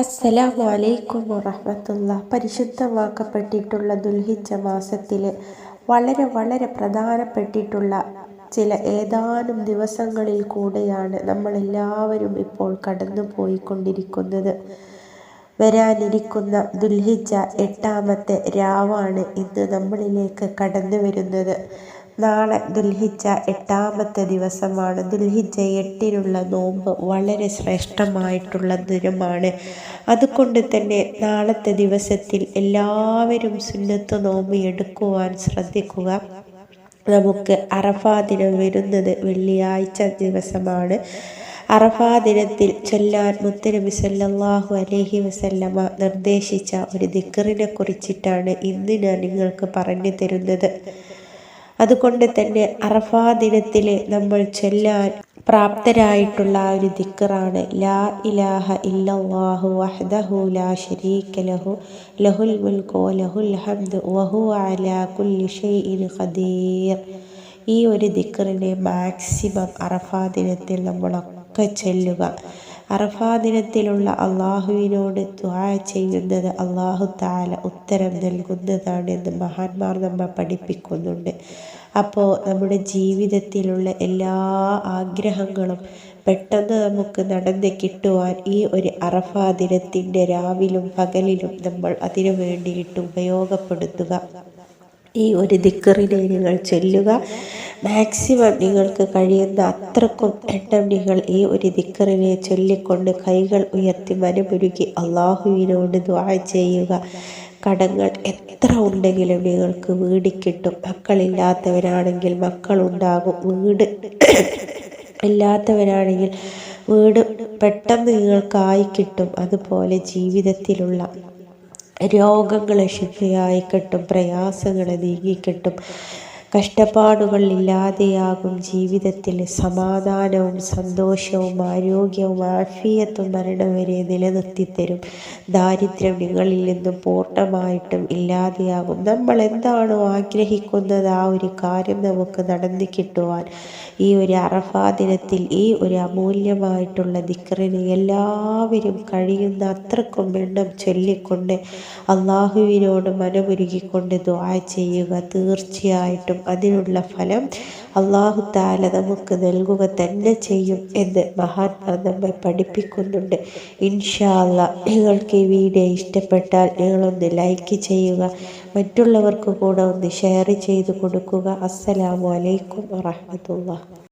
അസ്സലാമു അലൈക്കും വറഹമത്തുള്ള. പരിശുദ്ധമാക്കപ്പെട്ടിട്ടുള്ള ദുൽഹിജ മാസത്തിൽ വളരെ വളരെ പ്രധാനപ്പെട്ടിട്ടുള്ള ചില ഏതാനും ദിവസങ്ങളിൽ കൂടെയാണ് നമ്മളെല്ലാവരും ഇപ്പോൾ കടന്നു പോയിക്കൊണ്ടിരിക്കുന്നത് വരാനിരിക്കുന്ന ദുൽഹിജ എട്ടാമത്തെ രാവാണ് ഇന്ന് നമ്മളിലേക്ക് കടന്നു വരുന്നത് നാളെ ദുൽഹിജ എട്ടാമത്തെ ദിവസമാണ്. ദുൽഹിജ എട്ടിനുള്ള നോമ്പ് വളരെ ശ്രേഷ്ഠമായിട്ടുള്ള ദിനമാണ്. അതുകൊണ്ട് തന്നെ നാളത്തെ ദിവസത്തിൽ എല്ലാവരും സുന്നത്ത് നോമ്പ് എടുക്കുവാൻ ശ്രദ്ധിക്കുക. നമുക്ക് അറഫാ ദിനം വരുന്നത് വെള്ളിയാഴ്ച ദിവസമാണ്. അറഫാ ദിനത്തിൽ ചൊല്ലാൻ മുത്തനബി സല്ലാഹു അലഹി വസല്ലമ നിർദ്ദേശിച്ച ഒരു ദിക്കറിനെ കുറിച്ചിട്ടാണ് ഇന്ന് ഞാൻ നിങ്ങൾക്ക് പറഞ്ഞു തരുന്നത്. അതുകൊണ്ട് തന്നെ അറഫാ ദിനത്തിൽ നമ്മൾ ചൊല്ലാൻ പ്രാപ്തരായിട്ടുള്ള ഒരു ദിക്കറാണ്. ലാ ഇലാഹ ഇല്ലാഹു വഹ്ദഹു ലാ ശരീക ലഹു ലഹുൽ മുൽക്കു ലഹുൽ ഹംദു വഹു അലാ കുല്ലി ഷൈഇൻ ഖദീർ. ഈ ഒരു ദിക്കറിനെ മാക്സിമം അറഫാ ദിനത്തിൽ നമ്മളൊക്കെ ചൊല്ലുക. അറഫാ ദിനത്തിലുള്ള അള്ളാഹുവിനോട് ദ്വാ ചെയ്യുന്നത് അള്ളാഹു താല ഉത്തരം നൽകുന്നതാണ് എന്ന് മഹാന്മാർ നമ്മെ പഠിപ്പിക്കുന്നുണ്ട്. അപ്പോൾ നമ്മുടെ ജീവിതത്തിലുള്ള എല്ലാ ആഗ്രഹങ്ങളും പെട്ടെന്ന് നമുക്ക് നടന്ന് കിട്ടുവാൻ ഈ ഒരു അറഫാ ദിനത്തിന്റെ രാവിലും പകലിലും നമ്മൾ അതിനു വേണ്ടിയിട്ട് ഉപയോഗപ്പെടുത്തുക. ഈ ഒരു ദിക്കറിനെ നിങ്ങൾ ചൊല്ലുക. മാക്സിമം നിങ്ങൾക്ക് കഴിയുന്ന അത്രക്കും എണ്ണം നിങ്ങൾ ഈ ഒരു ദിക്കറിനെ ചൊല്ലിക്കൊണ്ട് കൈകൾ ഉയർത്തി മനമുരുകി അള്ളാഹുവിനോട് ദ്വാ ചെയ്യുക. കടങ്ങൾ എത്ര ഉണ്ടെങ്കിലും നിങ്ങൾക്ക് വീട് കിട്ടും. മക്കളില്ലാത്തവരാണെങ്കിൽ മക്കളുണ്ടാകും. വീട് ഇല്ലാത്തവരാണെങ്കിൽ വീട് പെട്ടെന്ന് നിങ്ങൾക്കായി കിട്ടും. അതുപോലെ ജീവിതത്തിലുള്ള രോഗങ്ങൾ ശുദ്ധിയായി കിട്ടും. പ്രയാസങ്ങൾ നീങ്ങിക്കിട്ടും കഷ്ടപ്പാടുകൾ ഇല്ലാതെയാകും ജീവിതത്തിൽ സമാധാനവും സന്തോഷവും ആരോഗ്യവും ആഫിയത്തും മരണം വരെ നിലനിർത്തിത്തരും. ദാരിദ്ര്യം നിങ്ങളിൽ നിന്നും പൂർണമായിട്ടും ഇല്ലാതെയാകും. നമ്മൾ എന്താണോ ആഗ്രഹിക്കുന്നത് ആ ഒരു കാര്യം നമുക്ക് നടന്നു കിട്ടുവാൻ. ഈ ഒരു അറഫാ ദിനത്തിൽ ഈ ഒരു അമൂല്യമായിട്ടുള്ള ദിക്കറിന് എല്ലാവരും കഴിയുന്ന അത്രക്കും എണ്ണം ചൊല്ലിക്കൊണ്ട് അള്ളാഹുവിനോട് മനമുരുകിക്കൊണ്ട് ദ്വാ ചെയ്യുക തീർച്ചയായിട്ടും. അതിനുള്ള ഫലം അള്ളാഹു താല നമുക്ക് നൽകുക തന്നെ ചെയ്യും എന്ന് മഹാത്മാ നമ്മെ പഠിപ്പിക്കുന്നുണ്ട്. ഇൻഷാല്ല നിങ്ങൾക്ക് ഈ വീഡിയോ ഇഷ്ടപ്പെട്ടാൽ നിങ്ങളൊന്ന് ലൈക്ക് ചെയ്യുക മറ്റുള്ളവർക്ക് കൂടെ ഒന്ന് ഷെയർ ചെയ്ത് കൊടുക്കുക. അസ്സലാമു അലൈക്കും വറഹമത്തുള്ള